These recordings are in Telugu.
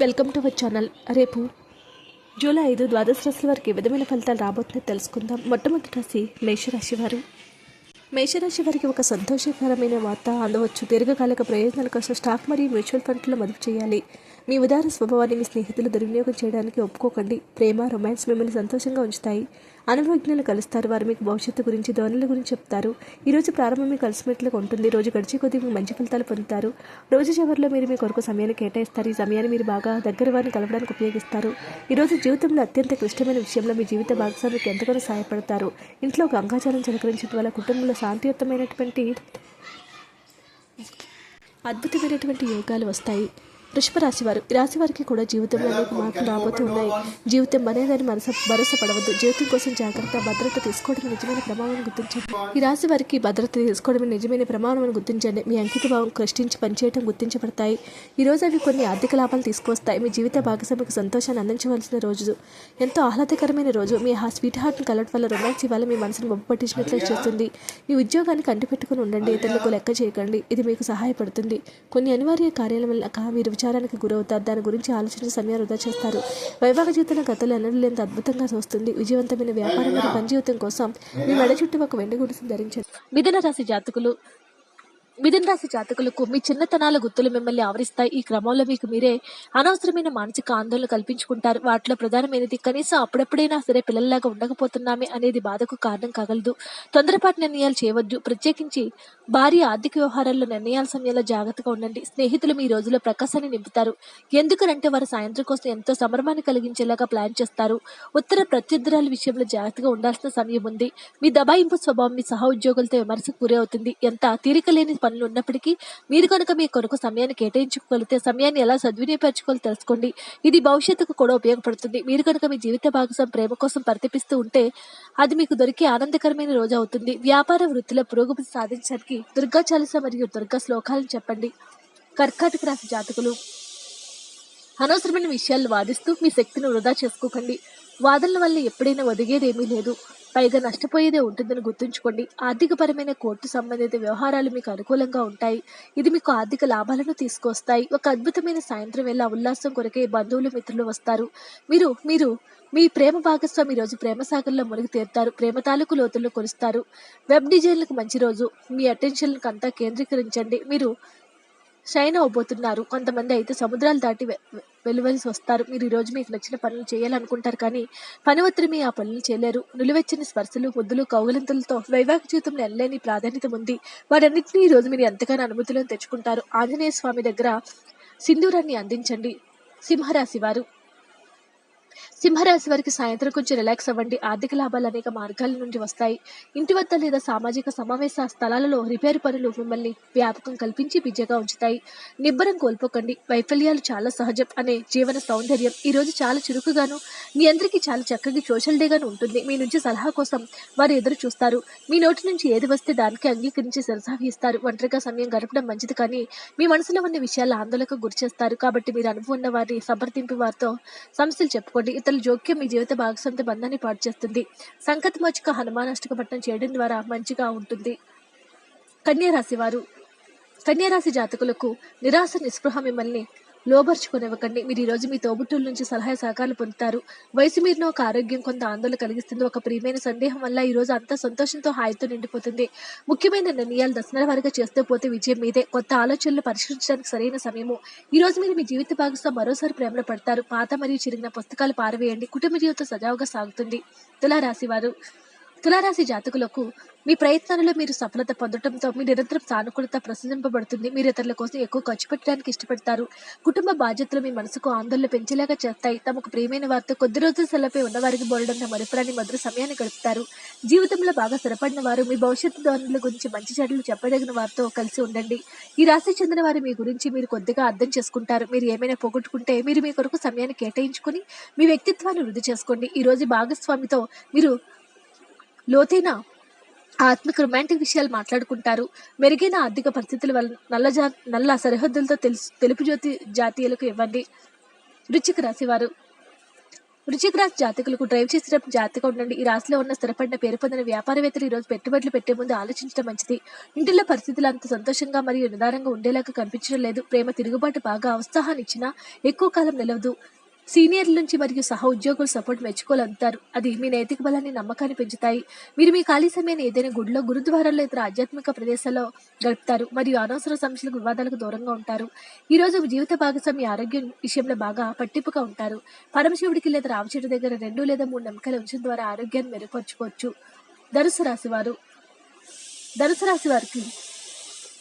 Welcome to our channel. రేపు జూలై ఐదు ద్వాదశ రాశుల వారికి ఏ విధమైన ఫలితాలు రాబోతుందో తెలుసుకుందాం. మొట్టమొదటి రాశి మేషరాశి వారు. మేషరాశి వారికి ఒక సంతోషకరమైన వార్త. అందవచ్చు దీర్ఘకాలిక ప్రయోజనాల కోసం స్టాక్ మరియు మ్యూచువల్ ఫండ్లో మదుపు చేయాలి. మీ ఉదార స్వభావాన్ని మీ స్నేహితులు దుర్వినియోగం చేయడానికి ఒప్పుకోకండి. ప్రేమ రొమాన్స్ మిమ్మల్ని సంతోషంగా ఉంచుతాయి. అనుభవజ్ఞులు కలుస్తారు. వారు మీకు భవిష్యత్తు గురించి ధోరణుల గురించి చెప్తారు. ఈ రోజు ప్రారంభం మీకు కలిసిమెట్లుగా ఉంటుంది. రోజు గడిచే కొద్దీ మీకు మంచి ఫలితాలు పొందుతారు. రోజు చివరిలో మీరు మీ కొరకు సమయాన్ని కేటాయిస్తారు. ఈ సమయాన్ని మీరు బాగా దగ్గర వారిని కలవడానికి ఉపయోగిస్తారు. ఈరోజు జీవితంలో అత్యంత క్లిష్టమైన విషయంలో మీ జీవిత భాగస్వామికి ఎంతగానో సహాయపడతారు. ఇంట్లో గంగాచారం చిలకరించడం వల్ల కుటుంబంలో శాంతియుతమైనటువంటి అద్భుతమైనటువంటి యోగాలు వస్తాయి. వృషభ రాశి వారు ఈ రాశి వారికి కూడా జీవితంలో అనేక మార్పులు రాబోతూ ఉన్నాయి. జీవితం అనేదాన్ని మనస భరోసా పడవద్దు. జీవితం కోసం జాగ్రత్త భద్రత తీసుకోవడం నిజమైన ప్రమాణం గుర్తించండి. ఈ రాశి వారికి భద్రత తీసుకోవడం నిజమైన ప్రమాణం అని గుర్తించండి. మీ అంకిత భావం కష్టించి పనిచేయడం గుర్తించబడతాయి. ఈ రోజు అవి కొన్ని ఆర్థిక లాభాలు తీసుకొస్తాయి మీ జీవిత భాగస్వామికి సంతోషాన్ని అందించవలసిన రోజు ఎంతో ఆహ్లాదకరమైన రోజు. మీ హా స్వీట్ హార్ట్ని కలవడం వల్ల రొమాన్స్ ఇవాళ మీ మనసును బొబ్బ పట్టించినట్లు చేస్తుంది. మీ ఉద్యోగానికి అంటిపెట్టుకుని ఉండండి. ఇతరులకు లెక్క చేయకండి. ఇది మీకు సహాయపడుతుంది. కొన్ని అనివార్య కార్యాల వల్ల మీరు విచారం విచారానికి గురవుతారు. దాని గురించి ఆలోచించి సమయాన్ని వృధా చేస్తారు. వైవాహిక జీవితంలో గతంలో ఎన్నడూ లేనంత అద్భుతంగా వస్తుంది విజయవంతమైన వ్యాపారం మరియు పని జీవితం కోసం మీ మెడ చుట్టూ ఒక వెండి గుడిసి ధరించండి. మిథున రాశి జాతకులు మిథున రాశి జాతకులకు మీ చిన్నతనాల గుర్తులు మిమ్మల్ని ఆవరిస్తాయి. ఈ క్రమంలో మీకు మీరే అనవసరమైన మానసిక ఆందోళన కల్పించుకుంటారు. వాటిలో ప్రధానమైనది కనీసం అప్పుడప్పుడైనా సరే పిల్లల్లాగా ఉండకపోతున్నామే అనేది బాధకు కారణం కాగలదు. తొందరపాటు నిర్ణయాలు చేయవద్దు. ప్రత్యేకించి భారీ ఆర్థిక వ్యవహారాల్లో నిర్ణయాల సమయంలో జాగ్రత్తగా ఉండండి. స్నేహితులు మీ రోజులో ప్రకాశాన్ని నింపుతారు. ఎందుకంటే వారు సాయంత్రం కోసం ఎంతో సంబరమాన్ని కలిగించేలాగా ప్లాన్ చేస్తారు. ఉత్తర ప్రత్యర్థురాల విషయంలో జాగ్రత్తగా ఉండాల్సిన సమయం ఉంది. మీ దబాయింపు స్వభావం మీ సహ ఉద్యోగులతో విమర్శకు గురవుతుంది. ఎంత తీరిక లేని పనులు ఉన్నప్పటికీ మీరు కనుక మీ కొరకు సమయాన్ని కేటాయించుకోగలిగితే సమయాన్ని ఎలా సద్వినియోగపరచుకోవాలో తెలుసుకోండి. ఇది భవిష్యత్తుకు కూడా ఉపయోగపడుతుంది. మీరు కనుక మీ జీవిత భాగస్వామి ప్రేమ కోసం పరితపిస్తూ ఉంటే అది మీకు దొరికే ఆనందకరమైన రోజు అవుతుంది. వ్యాపార వృత్తిలో పురోగతి సాధించడానికి దుర్గా చాలీస మరియు దుర్గా శ్లోకాలను చెప్పండి. కర్కాటక రాశి జాతకులు. అనవసరమైన విషయాలు వాదిస్తూ మీ శక్తిని వృధా చేసుకోకండి. వాదనల వల్ల ఎప్పుడైనా ఒదిగేదేమీ లేదు. పైగా నష్టపోయేదే ఉంటుందని గుర్తుంచుకోండి. ఆర్థికపరమైన కోర్టు సంబంధిత వ్యవహారాలు మీకు అనుకూలంగా ఉంటాయి. ఇది మీకు ఆర్థిక లాభాలను తీసుకొస్తాయి. ఒక అద్భుతమైన సాయంత్రం వేళ ఉల్లాసం కొరకే బంధువులు మిత్రులు వస్తారు. మీరు మీరు మీ ప్రేమ భాగస్వామి రోజు ప్రేమ సాగర్లో మునిగి తీరుతారు. ప్రేమ తాలూకు లోతుల్లో కొలుస్తారు వెబ్ డిజైన్లకు మంచి రోజు. మీ అటెన్షన్లకు అంతా కేంద్రీకరించండి. మీరు షైన్ అవబోతున్నారు. కొంతమంది అయితే సముద్రాలు దాటి వె- వెలువలిసి వస్తారు. మీరు ఈ రోజు మీకు నచ్చిన పనులు చేయాలనుకుంటారు కానీ పని ఒత్తిడి మీ ఆ పనులు చేయలేరు. నిలువెచ్చని స్పర్శలు ముద్దులు కౌగులింతలతో వైవాహిక జీవితంలో ఎనలేని ప్రాధాన్యత ఉంది. వాటన్నింటినీ ఈ రోజు మీరు ఎంతగానో అనుమతులను తెచ్చుకుంటారు. ఆంజనేయ స్వామి దగ్గర సింధూరాన్ని అందించండి. సింహరాశి వారు. సింహరాశి వారికి సాయంత్రం కొంచెం రిలాక్స్ అవ్వండి. ఆర్థిక లాభాలు అనేక మార్గాల నుండి వస్తాయి. ఇంటి వద్ద లేదా సామాజిక సమావేశ స్థలాలలో రిపేర్ పనులు మిమ్మల్ని వ్యాపకం కల్పించి బిజీగా ఉంచుతాయి. నిబ్బరం కోల్పోకండి. వైఫల్యాలు చాలా సహజం అనే జీవన సౌందర్యం ఈ రోజు చాలా చురుకుగాను మీ అందరికీ చాలా చక్కగా సోషల్ డేగాను ఉంటుంది. మీ నుంచి సలహా కోసం వారు ఎదురు చూస్తారు. మీ నోటి నుంచి ఏది వస్తే దానికి అంగీకరించి ఇస్తారు. ఒంటరిగా సమయం గడపడం మంచిది కానీ మీ మనసులో ఉన్న విషయాలు ఆందోళనకు గురిచేస్తారు. కాబట్టి మీరు అనుభవం ఉన్న వారిని సమర్థింపు వారితో సమస్యలు చెప్పుకోండి. ఇతరుల జోక్యం మీ జీవిత భాగస్వామితో బంధాన్ని పాటు చేస్తుంది సంకతమోచక హనుమానాష్టక పట్టణం చేయడం ద్వారా మంచిగా ఉంటుంది. కన్యారాశి వారు కన్యారాశి జాతకులకు నిరాశ నిస్పృహ మిమ్మల్ని లోబర్చుకునివ్వకండి. మీరు ఈ రోజు మీ తోబుట్టుల నుంచి సలహా సహకారాలు పొందుతారు. వయసు మీరిన ఒక ఆరోగ్యం కొంత ఆందోళన కలిగిస్తుంది. ఒక ప్రియమైన సందేహం వల్ల ఈ రోజు అంతా సంతోషంతో హాయితో నిండిపోతుంది. ముఖ్యమైన నిర్ణయాలు దశల వారిగా చేస్తూ పోతే విజయం మీదే. కొత్త ఆలోచనలు పరిష్కరించడానికి సరైన సమయము. ఈ రోజు మీరు మీ జీవిత భాగస్తో మరోసారి ప్రేమలో పడతారు. పాత మరియు చిరిగిన పుస్తకాలు పారవేయండి. కుటుంబ జీవితం సజావుగా సాగుతుంది. తులారాశి వారు. తులారాశి జాతకులకు మీ ప్రయత్నాలలో మీరు సఫలత పొందడంతో మీ నిరంతరం సానుకూలత ప్రశంసింపబడుతుంది మీరు ఇతరుల కోసం ఎక్కువ ఖర్చు పెట్టడానికి ఇష్టపడతారు. కుటుంబ బాధ్యతలు మీ మనసుకు ఆందోళన పెంచేలాగా చేస్తాయి. తమకు ప్రియమైన వారితో కొద్ది రోజుల సెలవుపై ఉన్నవారికి బోలడంతో మరిపురాని మధుర సమయాన్ని గడుపుతారు. జీవితంలో బాగా స్థిరపడిన వారు మీ భవిష్యత్తు ధోరణుల గురించి మంచి చెడులు చెప్పదగిన వారితో కలిసి ఉండండి. ఈ రాశి చెందిన వారు మీ గురించి మీరు కొద్దిగా అర్థం చేసుకుంటారు. మీరు ఏమైనా పోగొట్టుకుంటే మీరు మీ కొరకు సమయాన్ని కేటాయించుకుని మీ వ్యక్తిత్వాన్ని వృద్ధి చేసుకోండి. ఈ రోజు భాగస్వామితో మీరు లోతైన ఆత్మిక రొమాంటిక్ విషయాలు మాట్లాడుకుంటారు. మెరుగైన ఆర్థిక పరిస్థితుల వల్ల నల్ల జా నల్ల సరిహద్దులతో తెలుసు తెలుపు జ్యోతి జాతీయులకు ఇవ్వండి. వృచ్చిక రాశివారు వృచ్చిక రాశి జాతకులకు డ్రైవ్ చేసేటప్పుడు జాతిగా ఉండండి. ఈ రాశిలో ఉన్న స్థిరపడిన పేరు పొందిన వ్యాపారవేత్తలు ఈ రోజు పెట్టుబడులు పెట్టే ముందు ఆలోచించడం మంచిది. ఇంటిలో పరిస్థితులు అంత సంతోషంగా మరియు నిదానంగా ఉండేలాగా కనిపించడం లేదు. ప్రేమ తిరుగుబాటు బాగా ఉత్సాహాన్ని ఇచ్చినా ఎక్కువ కాలం నిలవదు. సీనియర్ల నుంచి మరియు సహ ఉద్యోగులు సపోర్ట్ మెచ్చుకోవాలంటారు. అది మీ నైతిక బలాన్ని నమ్మకాన్ని పెంచుతాయి. మీరు మీ ఖాళీ సమయాన్ని ఏదైనా గుడిలో గురుద్వారాల్లో ఇతర ఆధ్యాత్మిక ప్రదేశాల్లో గడుపుతారు మరియు అనవసర సమస్యలకు వివాదాలకు దూరంగా ఉంటారు. ఈ రోజు జీవిత భాగస్వామి ఆరోగ్యం విషయంలో బాగా పట్టింపుగా ఉంటారు. పరమశివుడికి లేదా రామచెట్టు దగ్గర రెండు లేదా మూడు నమ్మకాలు ఉంచడం ద్వారా ఆరోగ్యాన్ని మెరుగుపరుచుకోవచ్చు. ధనుసు రాశి వారు. ధనుసు రాశి వారికి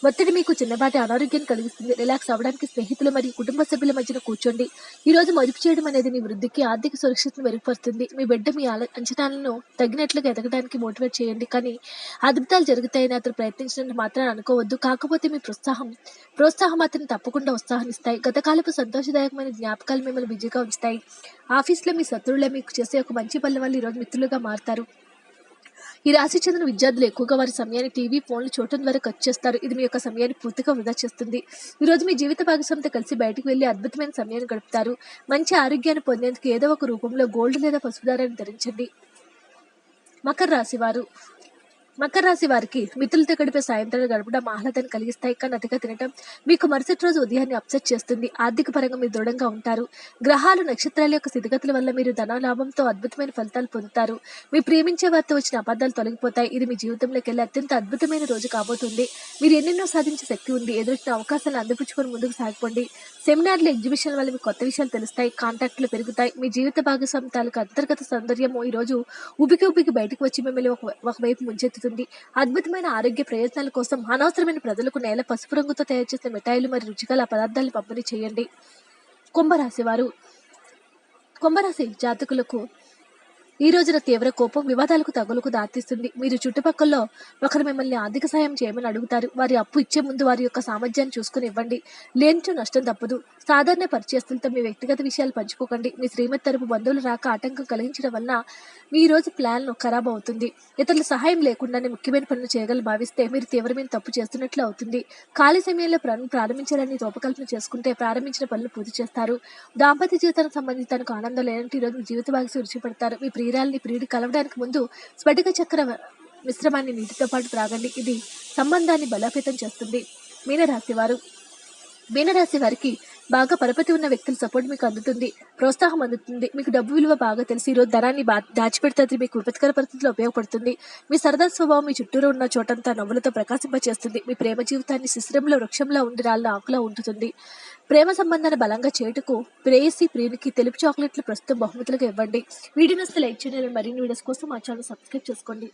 ఒత్తిడి మీకు చిన్నపాటి అనారోగ్యాన్ని కలిగిస్తుంది. రిలాక్స్ అవ్వడానికి స్నేహితులు మరియు కుటుంబ సభ్యుల మధ్యన కూర్చోండి. ఈ రోజు మదుపు చేయడం అనేది మీ వృద్ధికి ఆర్థిక సురక్షితను మెరుగుపరుస్తుంది. మీ బిడ్డ మీ అంచనాలను తగినట్లుగా ఎదగడానికి మోటివేట్ చేయండి. కానీ అద్భుతాలు జరుగుతాయని అతను ప్రయత్నించినట్టు మాత్రం అనుకోవద్దు. కాకపోతే మీ ప్రోత్సాహం ప్రోత్సాహం అతను తప్పకుండా ఉత్సాహాన్నిస్తాయి గతకాలపు సంతోషదాయకమైన జ్ఞాపకాలు మిమ్మల్ని బిజీగా ఉంచుతాయి. ఆఫీస్లో మీ శత్రువులే మీకు చేసే ఒక మంచి పనుల వల్ల ఈరోజు మిత్రులుగా మారుతారు. ఈ రాశి చెందిన విద్యార్థులు ఎక్కువగా వారి సమయాన్ని టీవీ ఫోన్లు చూడటం ద్వారా ఖర్చు చేస్తారు. ఇది మీ యొక్క సమయాన్ని పూర్తిగా వృధా చేస్తుంది. ఈ రోజు మీ జీవిత భాగస్వామితో కలిసి బయటకు వెళ్ళి అద్భుతమైన సమయాన్ని గడుపుతారు. మంచి ఆరోగ్యాన్ని పొందేందుకు ఏదో ఒక రూపంలో గోల్డ్ లేదా పసుపు దారాన్ని ధరించండి. మకర రాశి వారు మకర రాశి వారికి మిత్రులతో గడిపే సాయంత్రాలు గడపడం ఆహ్లాదాన్ని కలిగిస్తాయి. కానీ అతిగా తినడం మీకు మరుసటి రోజు ఉదయాన్ని అప్సెట్ చేస్తుంది. ఆర్థిక పరంగా మీరు దృఢంగా ఉంటారు. గ్రహాలు నక్షత్రాల యొక్క స్థితిగతుల వల్ల మీరు ధన లాభంతో అద్భుతమైన ఫలితాలు పొందుతారు. మీ ప్రేమించే వారితో వచ్చిన అబద్ధాలు తొలగిపోతాయి. ఇది మీ జీవితంలోకి వెళ్ళి అత్యంత అద్భుతమైన రోజు కాబోతుంది. మీరు ఎన్నెన్నో సాధించే శక్తి ఉంది. ఎదురొచ్చిన అవకాశాలను అందిపుచ్చుకొని ముందుకు సాగిపోండి. సెమినార్లు ఎగ్జిబిషన్ వల్ల మీకు కొత్త విషయాలు తెలుస్తాయి. కాంటాక్ట్లు పెరుగుతాయి. మీ జీవిత భాగస్వామి తాలూకు అంతర్గత సౌందర్యము ఈ రోజు ఉబికి ఉబికి బయటకు వచ్చి మిమ్మల్ని ఒక ఒకవైపు ముంచెత్తుతుంది. అద్భుతమైన ఆరోగ్య ప్రయోజనాల కోసం అనవసరమైన ప్రజలకు నేల పసుపు రంగుతో తయారు చేసిన మిఠాయిలు మరియు రుచికల పదార్థాలు పంపిణీ చేయండి. కుంభరాశి వారు. కుంభరాశి జాతకులకు ఈ రోజున తీవ్ర కోపం వివాదాలకు తగులుకు దారితీస్తుంది. మీరు చుట్టుపక్కల ఒకరు మిమ్మల్ని ఆర్థిక సాయం చేయమని అడుగుతారు. వారి అప్పు ఇచ్చే ముందు వారి యొక్క సామర్థ్యాన్ని చూసుకుని ఇవ్వండి. లేనిచో నష్టం తప్పదు. సాధారణ పరిచయస్తులతో మీ వ్యక్తిగత విషయాలు పంచుకోకండి. మీ శ్రీమతి తరపు బంధువులు రాక ఆటంకం కలిగించడం వలన మీ రోజు ప్లాన్ ఖరాబ్ అవుతుంది. ఇతరుల సహాయం లేకుండానే ముఖ్యమైన పనులు చేయగల భావిస్తే మీరు తీవ్రమైన తప్పు చేస్తున్నట్లు అవుతుంది. ఖాళీ సమయంలో ప్రారంభించాలని రూపకల్పన చేసుకుంటే ప్రారంభించిన పనులు పూర్తి చేస్తారు. దాంపత్య జీవితానికి సంబంధించి తనకు ఆనందం లేనంటే ఈరోజు జీవిత భాగస్వామి రుచిపడతారు మీ ప్రియ ప్రియురాల్ని ప్రియుడి కలవడానికి ముందు స్ఫటిక చక్ర మిశ్రమాన్ని నీటితో పాటు త్రాగండి. ఇది సంబంధాన్ని బలోపేతం చేస్తుంది. మీనరాశి వారు మీనరాశి వారికి బాగా పరపతి ఉన్న వ్యక్తుల సపోర్ట్ మీకు అందుతుంది ప్రోత్సాహం అందుతుంది మీకు డబ్బు విలువ బాగా తెలిసి ఈరోజు ధనాన్ని బా దాచిపెడుతుంది అది మీకు విపత్కర పరిస్థితుల్లో ఉపయోగపడుతుంది. మీ సరదా స్వభావం మీ చుట్టూరు ఉన్న చోటంతా నవ్వులతో ప్రకాశింపచేస్తుంది. మీ ప్రేమ జీవితాన్ని శిశిరంలో వృక్షంలో ఉండి రాళ్ళ ఆకులా ఉంటుంది ప్రేమ సంబంధాన్ని బలంగా చేటుకు ప్రేయసి ప్రియునికి తెలుపు చాక్లెట్లు ప్రస్తుతం బహుమతులుగా ఇవ్వండి. వీడియో నస్తే లైక్ చేయాలని మరిన్ని వీడియోస్ కోసం మా ఛానల్ సబ్స్క్రైబ్ చేసుకోండి.